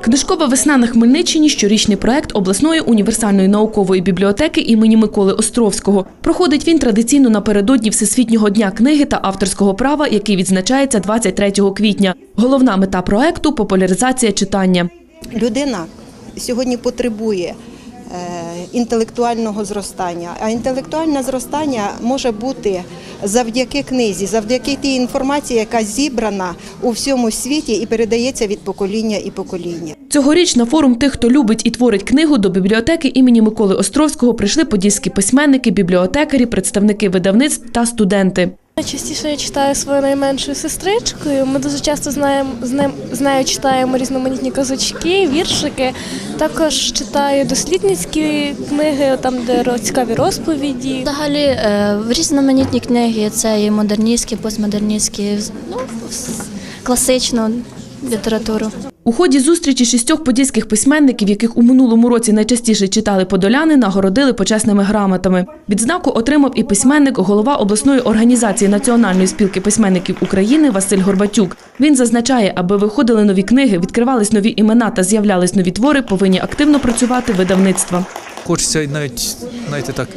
Книжкова весна на Хмельниччині щорічний проект обласної універсальної наукової бібліотеки імені Миколи Островського. Проходить він традиційно напередодні Всесвітнього дня книги та авторського права, який відзначається 23 квітня. Головна мета проекту популяризація читання. людина сьогодні потребує е, інтелектуального зростання. А інтелектуальне зростання може бути завдяки книзі, завдяки тій інформації, яка зібрана у всьому світі і передається від покоління і покоління. Цьогоріч на форум тих, хто любить і творить книгу, до бібліотеки імені Миколи Островського прийшли подільські письменники, бібліотекарі, представники видавництв та студенти. Частіше я читаю своєю найменшою сестричкою. Ми дуже часто знаємо з ним з нею читаємо різноманітні казочки, віршики. Також читаю дослідницькі книги, там де цікаві розповіді. Взагалі е, різноманітні книги, це і модерністські, постмодерністські, ну, класичну літературу. У ході зустрічі шістьох подільських письменників, яких у минулому році найчастіше читали подоляни, нагородили почесними грамотами. Відзнаку отримав і письменник, голова обласної організації Національної спілки письменників України Василь Горбатюк. Він зазначає, аби виходили нові книги, відкривались нові імена та з'являлись нові твори, повинні активно працювати видавництва. Хочеться навіть, знаєте, так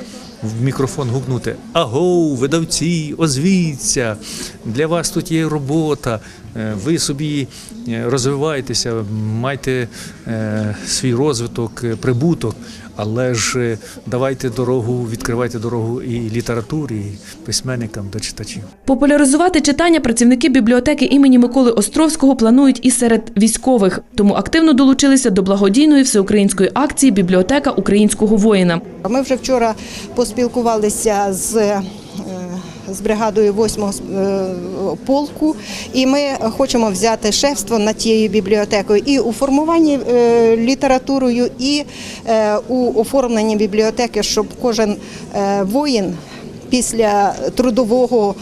в мікрофон гукнути. Агоу, видавці, озвіться, для вас тут є робота, ви собі е, розвиваєтеся, майте е, свій розвиток, е, прибуток, але ж е, давайте дорогу, відкривайте дорогу і літературі, і письменникам до читачів. Популяризувати читання працівники бібліотеки імені Миколи Островського планують і серед військових, тому активно долучилися до благодійної всеукраїнської акції Бібліотека українського воїна. Ми вже вчора поспілкувалися з. Е, З бригадою 8-го е, полку, і ми хочемо взяти шефство над тією бібліотекою і у формуванні е, літературою, і у оформленні бібліотеки, щоб кожен воїн після трудового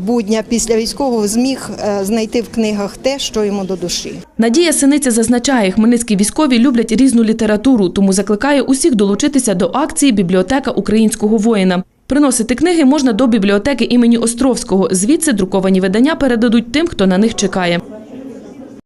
будня, після військового зміг знайти в книгах те, що йому до душі. Надія Синиця зазначає, хмельницькі військові люблять різну літературу, тому закликає усіх долучитися до акції Бібліотека українського воїна. Приносити книги можна до бібліотеки імені Островського. Звідси друковані видання передадуть тим, хто на них чекає.